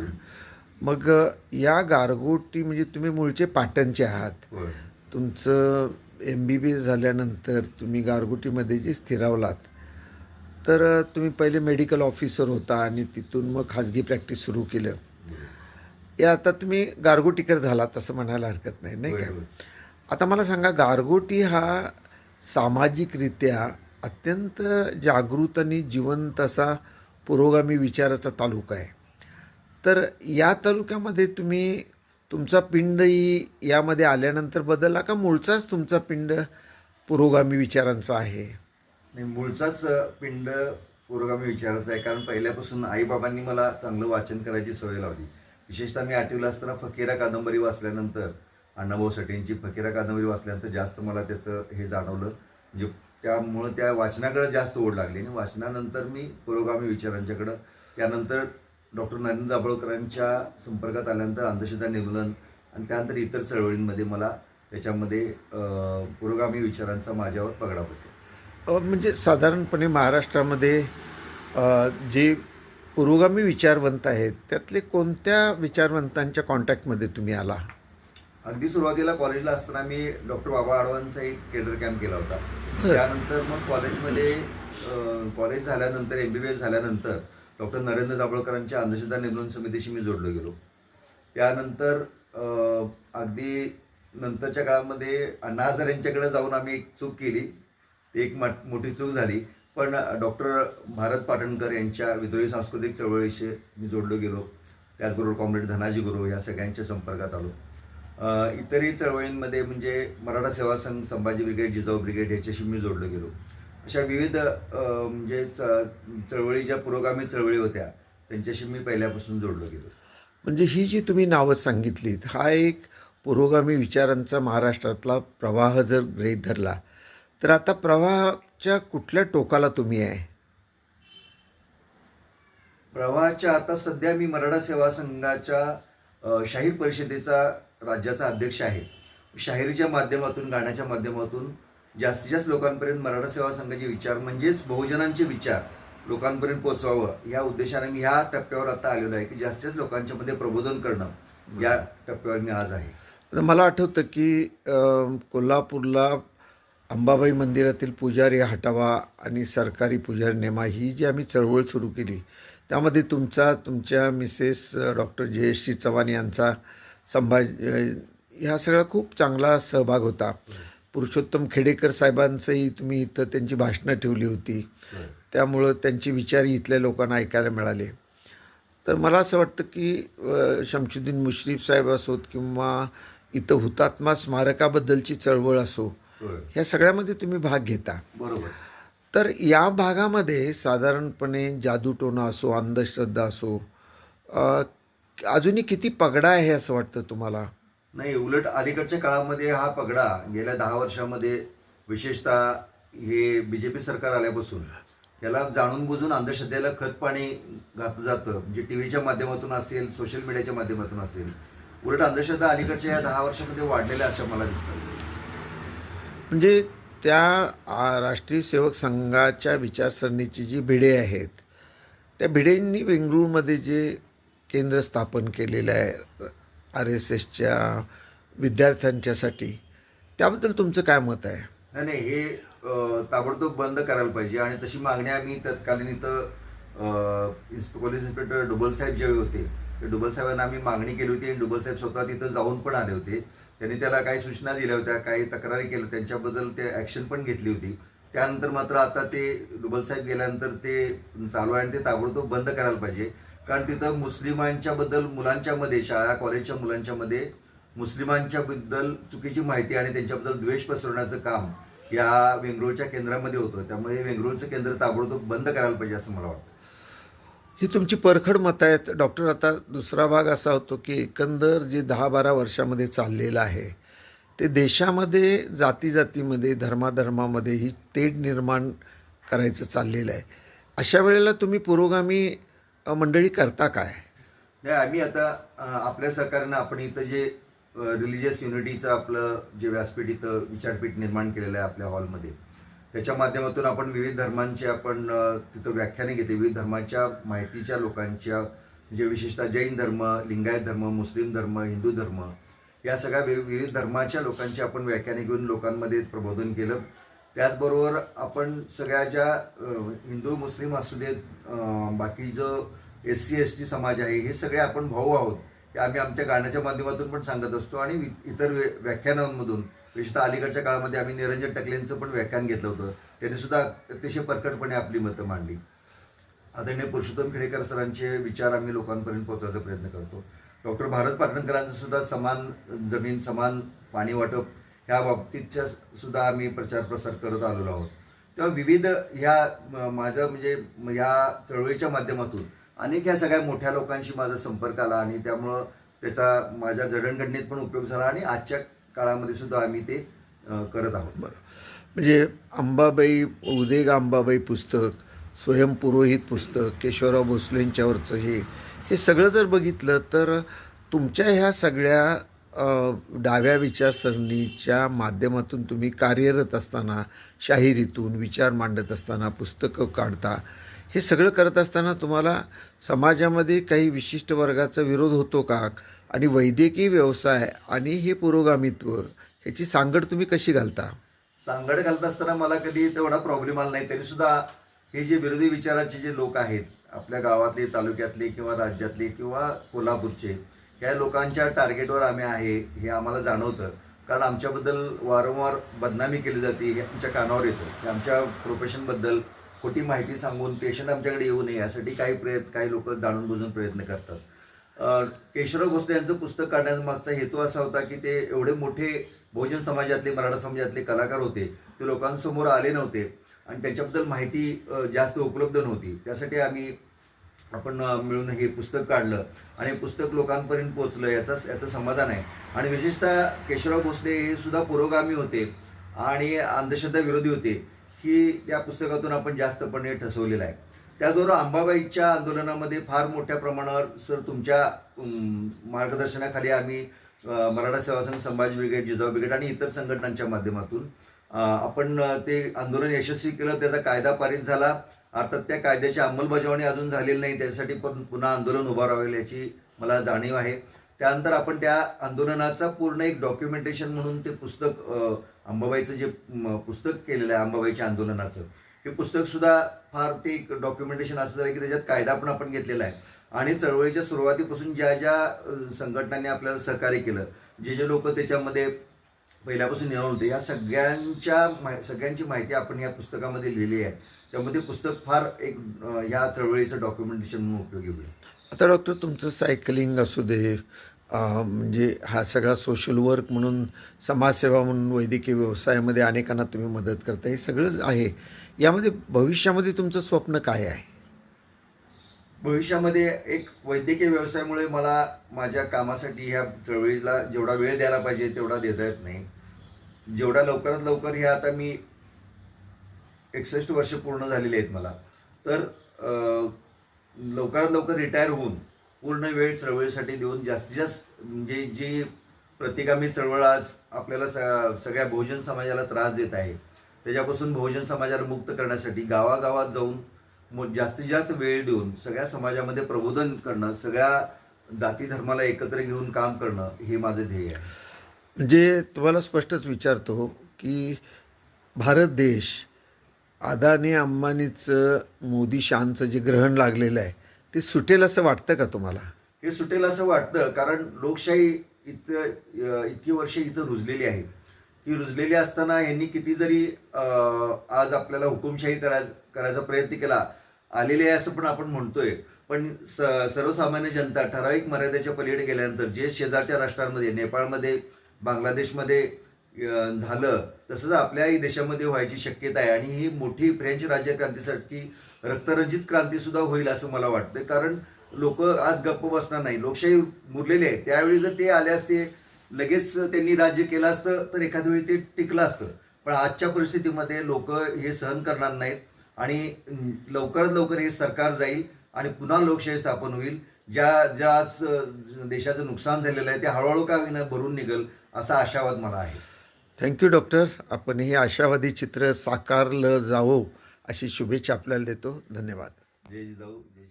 अच्छा मग या गारगोटी म्हणजे तुम्ही मूळचे पाटणचे आहात. तुमचं एम बी बी एस झाल्यानंतर तुम्ही गारगोटीमध्ये जे स्थिरावलात तर तुम्ही पहिले मेडिकल ऑफिसर होता आणि तिथून मग खाजगी प्रॅक्टिस सुरू केलं. या आता तुम्ही गारगोटीकर झालात असं म्हणायला हरकत नाही नाही का. आता मला सांगा गारगोटी हा सामाजिकरित्या अत्यंत जागृत आणि जिवंत असा पुरोगामी विचाराचा तालुका आहे. तर या तालुक्यामध्ये तुम्ही तुमचा पिंडही यामध्ये आल्यानंतर बदलला का? मूळचाच तुमचा पिंड पुरोगामी विचारांचा आहे. नाही मूळचाच पिंड पुरोगामी विचाराचा आहे. कारण पहिल्यापासून आईबाबांनी मला चांगलं वाचन करायची सवय लावली. विशेषतः मी आठवीला असताना फकीरा कादंबरी वाचल्यानंतर अण्णाभाऊ साठेंची फकीरा कादंबरी वाचल्यानंतर जास्त मला त्याचं हे जाणवलं. म्हणजे त्यामुळं त्या वाचनाकडे जास्त ओढ लागली. आणि वाचनानंतर मी पुरोगामी विचारांच्याकडं त्यानंतर डॉक्टर नरेंद्र दाभोळकरांच्या संपर्कात आल्यानंतर अंधश्रद्धा निर्मूलन आणि त्यानंतर इतर चळवळींमध्ये मला त्याच्यामध्ये पुरोगामी विचारांचा माझ्यावर पगडा बसला अ, म्हणजे साधारणपणे महाराष्ट्रामध्ये जे पुरोगामी विचारवंत आहेत त्यातले कोणत्या विचारवंतांच्या कॉन्टॅक्टमध्ये तुम्ही आला? अगदी सुरुवातीला कॉलेजला असताना मी डॉक्टर बाबा आडवांचा एक केडर कॅम्प केला होता. त्यानंतर मग कॉलेजमध्ये कॉलेज झाल्यानंतर एम बी बी एस झाल्यानंतर डॉक्टर नरेंद्र दाभोळकरांच्या अंधश्रद्धा निर्मूलन समितीशी मी जोडलो गेलो. त्यानंतर अगदी नंतरच्या काळामध्ये अण्णा हजारे यांच्याकडे जाऊन आम्ही एक चूक केली. ती एक मोठी चूक झाली. पण डॉक्टर भारत पाटणकर यांच्या विद्रोही सांस्कृतिक चळवळीशी मी जोडलो गेलो. त्याचबरोबर कॉम्रेड धनाजी गुरु या सगळ्यांच्या संपर्कात आलो. इतरही चळवळींमध्ये म्हणजे मराठा सेवा संघ संभाजी ब्रिगेड जिजाऊ ब्रिगेड याच्याशी मी जोडलो गेलो. अशा विविध म्हणजे चळवळी ज्या पुरोगामी चळवळी होत्या त्यांच्याशी मी पहिल्यापासून जोडलो गेलो. म्हणजे ही जी तुम्ही नावं सांगितलीत हा एक पुरोगामी विचारांचा महाराष्ट्रातला प्रवाह जर गृहीत धरला तर आता प्रवाहाच्या कुठल्या टोकाला तुम्ही आहे? प्रवाहाच्या आता सध्या मी मराठा सेवा संघाच्या शाहीर परिषदेचा राज्याचा अध्यक्ष आहे. शाहिरीच्या माध्यमातून गाण्याच्या माध्यमातून जास्तीत जास्त लोकांपर्यंत मराठा सेवा संघाचे विचार म्हणजेच बहुजनांचे विचार लोकांपर्यंत पोहोचवावं या उद्देशाने मी ह्या टप्प्यावर आता आलेलो आहे की जास्तीत जास्त लोकांच्या मध्ये प्रबोधन करणं या टप्प्यावर मी आज आहे. मला आठवतं की कोल्हापूरला अंबाबाई मंदिरातील पुजारी हटावा आणि सरकारी पुजारी नेमा ही जी आम्ही चळवळ सुरू केली त्यामध्ये तुमचा तुमच्या मिसेस डॉक्टर जयश्री चव्हाण यांचा संभाज ह्या सगळा खूप चांगला सहभाग होता. पुरुषोत्तम खेडेकर साहेबांचंही तुम्ही इथं त्यांची भाषणं ठेवली होती. त्यामुळं त्यांचे विचारही इथल्या लोकांना ऐकायला मिळाले. तर मला असं वाटतं की शमशुद्दीन मुश्रीफ साहेब असोत किंवा इथं हुतात्मा स्मारकाबद्दलची चळवळ असो ह्या सगळ्यामध्ये तुम्ही भाग घेता. बरोबर. तर या भागामध्ये साधारणपणे जादूटोणा असो अंधश्रद्धा असो अजूनही किती पगडा आहे असं वाटतं तुम्हाला? नाही उलट अलीकडच्या काळामध्ये हा पगडा गेल्या दहा वर्षामध्ये विशेषतः हे बी जे पी सरकार आल्यापासून त्याला जाणून बुजून अंधश्रद्धेला खत पाणी घातलं जातं. म्हणजे टी व्हीच्या माध्यमातून असेल सोशल मीडियाच्या माध्यमातून असेल उलट अंधश्रद्धा अलीकडच्या या दहा वर्षामध्ये वाढलेल्या अशा मला दिसतात. म्हणजे त्या राष्ट्रीय सेवक संघाच्या विचारसरणीची जी भिडे आहेत त्या भिडेंनी बेंगळूरमध्ये जे केंद्र स्थापन केलेलं आहे आर एस एसच्या विद्यार्थ्यांच्यासाठी. त्याबद्दल तुमचं काय मत आहे? नाही नाही हे ताबडतोब बंद करायला पाहिजे आणि तशी मागणी आम्ही तत्कालीन इथं पोलीस इन्स्पेक्टर डुबल साहेब ज्यावेळी होते ते डुबल साहेबांना आम्ही मागणी केली होती आणि डुबल साहेब स्वतः तिथं जाऊन पण आले होते. त्यांनी त्याला काही सूचना दिल्या होत्या काही तक्रारी केल्या त्यांच्याबद्दल ते ॲक्शन पण घेतली होती. त्यानंतर मात्र आता ते डुबल साहेब गेल्यानंतर ते चालू आहे आणि ते ताबडतोब बंद करायला पाहिजे. कारण तिथं मुस्लिमांच्या बद्दल मुलांच्या मध्ये शाळा कॉलेजच्या मुलांच्या मध्ये मुस्लिमांच्या बद्दल चुकीची माहिती आणि त्यांच्याबद्दल द्वेष पसरवण्याचं काम या वेंगरुळच्या केंद्रामध्ये होतं. त्यामुळे हे केंद्र ताबडतोब बंद करायला पाहिजे असं मला वाटतं. ही तुमची परखड मत आहेत. डॉक्टर आता दुसरा भाग असा होतो की एकंदर जे दहा बारा वर्षामध्ये चाललेलं आहे ते देशामध्ये जाती जातीमध्ये धर्माधर्मामध्ये ही तेढ निर्माण करायचं चाललेलं आहे. अशा वेळेला तुम्ही पुरोगामी मंडळी करता काय? नाही आम्ही आता आपल्या सरकारनं आपण इथं जे रिलिजियस युनिटीचं आपलं जे व्यासपीठ इथं विचारपीठ निर्माण केलेलं आहे आपल्या हॉलमध्ये त्याच्या माध्यमातून आपण विविध धर्मांचे आपण तिथं व्याख्याने घेते विविध धर्माच्या माहितीच्या लोकांच्या म्हणजे विशेषतः जैन धर्म लिंगायत धर्म मुस्लिम धर्म हिंदू धर्म या सगळ्या विविध धर्माच्या लोकांची आपण व्याख्याने घेऊन लोकांमध्ये प्रबोधन केलं. त्याचबरोबर आपण सगळ्या ज्या हिंदू मुस्लिम असू देत बाकी जो एस सी एस टी समाज आहे हे सगळे आपण भाऊ आहोत हे आम्ही आमच्या गाण्याच्या माध्यमातून पण सांगत असतो आणि वि- इतर व्याख्यानांमधून विशेषतः अलीकडच्या काळामध्ये आम्ही निरंजन टकलेंचं पण व्याख्यान घेतलं होतं त्यांनी सुद्धा अतिशय परकटपणे आपली मतं मांडली. आदरणीय पुरुषोत्तम खेडेकर सरांचे विचार आम्ही लोकांपर्यंत पोहोचायचा प्रयत्न करतो. डॉक्टर भारत पाटणकरांचं सुद्धा समान जमीन समान पाणी वाटप ह्या बाबतीतच्या सुद्धा आम्ही प्रचार प्रसार करत आलेलो आहोत. तेव्हा विविध ह्या माझं माझ्या म्हणजे ह्या चळवळीच्या माध्यमातून अनेक ह्या सगळ्या मोठ्या लोकांशी माझा संपर्क आला आणि त्यामुळं त्याचा माझ्या जडणघडणीत पण उपयोग झाला आणि आजच्या काळामध्ये सुद्धा आम्ही ते करत आहोत. बरं. म्हणजे अंबाबाई उदेग अंबाबाई पुस्तक स्वयंपुरोहित पुस्तक केशवराव भोसलेंच्यावरचं हे हे सगळं जर बघितलं तर तुमच्या ह्या सगळ्या डाव्या विचारसरणीच्या माध्यमातून तुम्ही कार्यरत असताना शाहिरीतून विचार मांडत असताना पुस्तकं काढता हे सगळं करत असताना तुम्हाला समाजामध्ये काही विशिष्ट वर्गाचा विरोध होतो का? आणि वैद्यकीय व्यवसाय आणि हे पुरोगामित्व ह्याची सांगड तुम्ही कशी घालता? सांगड घालत असताना मला कधी तेवढा प्रॉब्लेम आला नाही. तरीसुद्धा हे जे विरोधी विचाराचे जे लोक आहेत आपल्या गावातले तालुक्यातले किंवा राज्यातले किंवा कोल्हापूरचे या लोकांच्या टार्गेटवर आम्ही आहे हे आम्हाला जाणवतं. कारण आमच्याबद्दल वारंवार बदनामी केली जाते हे आमच्या कानावर येतं. की आमच्या प्रोफेशनबद्दल खोटी माहिती सांगून पेशंट आमच्याकडे येऊ नये यासाठी काही प्रयत्न काही लोक जाणून बुजून प्रयत्न करतात. केशवराव भोसले यांचं पुस्तक काढण्यामागचा हेतू असा होता की ते एवढे मोठे बहुजन समाजातले मराठा समाजातले कलाकार होते. ते लोकांसमोर आले नव्हते. आणि त्यांच्याबद्दल माहिती जास्त उपलब्ध नव्हती. त्यासाठी आम्ही आपण मिळून हे पुस्तक काढलं आणि पुस्तक लोकांपर्यंत पोचलं याचा याचं समाधान आहे. आणि विशेषतः केशवराव भोसले हे सुद्धा पुरोगामी होते आणि अंधश्रद्धा विरोधी होते. ही त्या पुस्तकातून आपण जास्तपणे ठसवलेलं आहे. त्याचबरोबर अंबाबाईच्या आंदोलनामध्ये फार मोठ्या प्रमाणावर सर तुमच्या मार्गदर्शनाखाली आम्ही मराठा सेवा संघ संभाजी ब्रिगेड जिजाऊ ब्रिगेड आणि इतर संघटनांच्या माध्यमातून आपण ते आंदोलन यशस्वी केलं त्याचा कायदा पारित झाला. अर्थात त्या कायद्याची अंमलबजावणी अजून झालेली नाही त्यासाठी पण पुन्हा आंदोलन उभा याची मला जाणीव आहे. त्यानंतर आपण त्या आंदोलनाचा पूर्ण एक डॉक्युमेंटेशन म्हणून ते पुस्तक अंबाबाईचं जे पुस्तक केलेलं आहे अंबाबाईच्या आंदोलनाचं हे पुस्तकसुद्धा फार ते एक डॉक्युमेंटेशन असं झालं की त्याच्यात कायदा पण आपण घेतलेला आहे. आणि चळवळीच्या सुरुवातीपासून ज्या ज्या संघटनांनी आपल्याला सहकार्य केलं जे जे लोक त्याच्यामध्ये पहिल्यापासून येणार होते. या सगळ्यांच्या माहि- सगळ्यांची माहिती आपण या पुस्तकामध्ये लिहिली आहे. त्यामध्ये पुस्तक फार एक ह्या चळवळीचं डॉक्युमेंटेशन म्हणून उपयोगी होईल आता डॉक्टर तुमचं सायकलिंग असू दे म्हणजे हा सगळा सोशल वर्क म्हणून समाजसेवा म्हणून वैद्यकीय व्यवसायामध्ये अनेकांना तुम्ही मदत करता हे सगळं आहे. यामध्ये भविष्यामध्ये तुमचं स्वप्न काय आहे? भविष्यामध्ये एक वैद्यकीय व्यवसायामुळे मला माझ्या कामासाठी ह्या चळवळीला जेवढा वेळ द्यायला पाहिजे तेवढा देता येत नाही. जेवढा लवकरात लवकर हे आता मी एकसष्ट वर्ष पूर्ण झालेली आहेत मला. तर लवकरात लवकर रिटायर होऊन पूर्ण वेळ चळवळीसाठी देऊन जास्तीत जास्त म्हणजे जी प्रतिगामी चळवळ आज आपल्याला स- सगळ्या बहुजन समाजाला त्रास देत आहे त्याच्यापासून बहुजन समाजाला मुक्त करण्यासाठी गावागावात जाऊन मग जास्तीत जास्त वेळ देऊन सगळ्या समाजामध्ये प्रबोधन करणं सगळ्या जाती धर्माला एकत्र घेऊन काम करणं हे माझं ध्येय आहे. म्हणजे तुम्हाला स्पष्टच विचारतो की भारत देश अदानी अंबानीचं मोदी शानचं जे ग्रहण लागलेलं आहे ते सुटेल असं वाटतं का तुम्हाला? हे सुटेल असं वाटतं कारण लोकशाही इथं इतकी वर्षे इथं रुजलेली आहे. ही रुजलेली असताना यांनी किती जरी आज आपल्याला हुकुमशाही कराय करायचा प्रयत्न केला आलेले आहे असं पण आपण म्हणतोय. पण स सर्वसामान्य जनता ठराविक मर्यादेच्या पलीकडे गेल्यानंतर जे शेजारच्या राष्ट्रांमध्ये नेपाळमध्ये बांगलादेशमध्ये झालं तसंच आपल्याही देशामध्ये व्हायची शक्यता आहे. आणि ही मोठी फ्रेंच राज्यक्रांतीसाठी रक्तरंजित क्रांतीसुद्धा होईल असं मला वाटतं कारण लोक आज गप्प बसणार नाही. लोकशाही मुरलेली आहे. त्यावेळी जर ते आले असते लगेच त्यांनी राज्य केलं असतं तर एखाद्या वेळी ते टिकलं असतं. पण आजच्या परिस्थितीमध्ये लोक हे सहन करणार नाहीत. आणि लवकरात लवकर हे सरकार जाईल. आणि पुन्हा लोकशाही स्थापन होईल. ज्या ज्या देशाचं नुकसान झालेलं आहे ते हळूहळू का होईना भरून निघल असा आशावाद मला आहे. थँक्यू डॉक्टर आपण हे आशावादी चित्र साकारलं जावं अशी शुभेच्छा आपल्याला देतो. धन्यवाद. जय जिजाऊ जय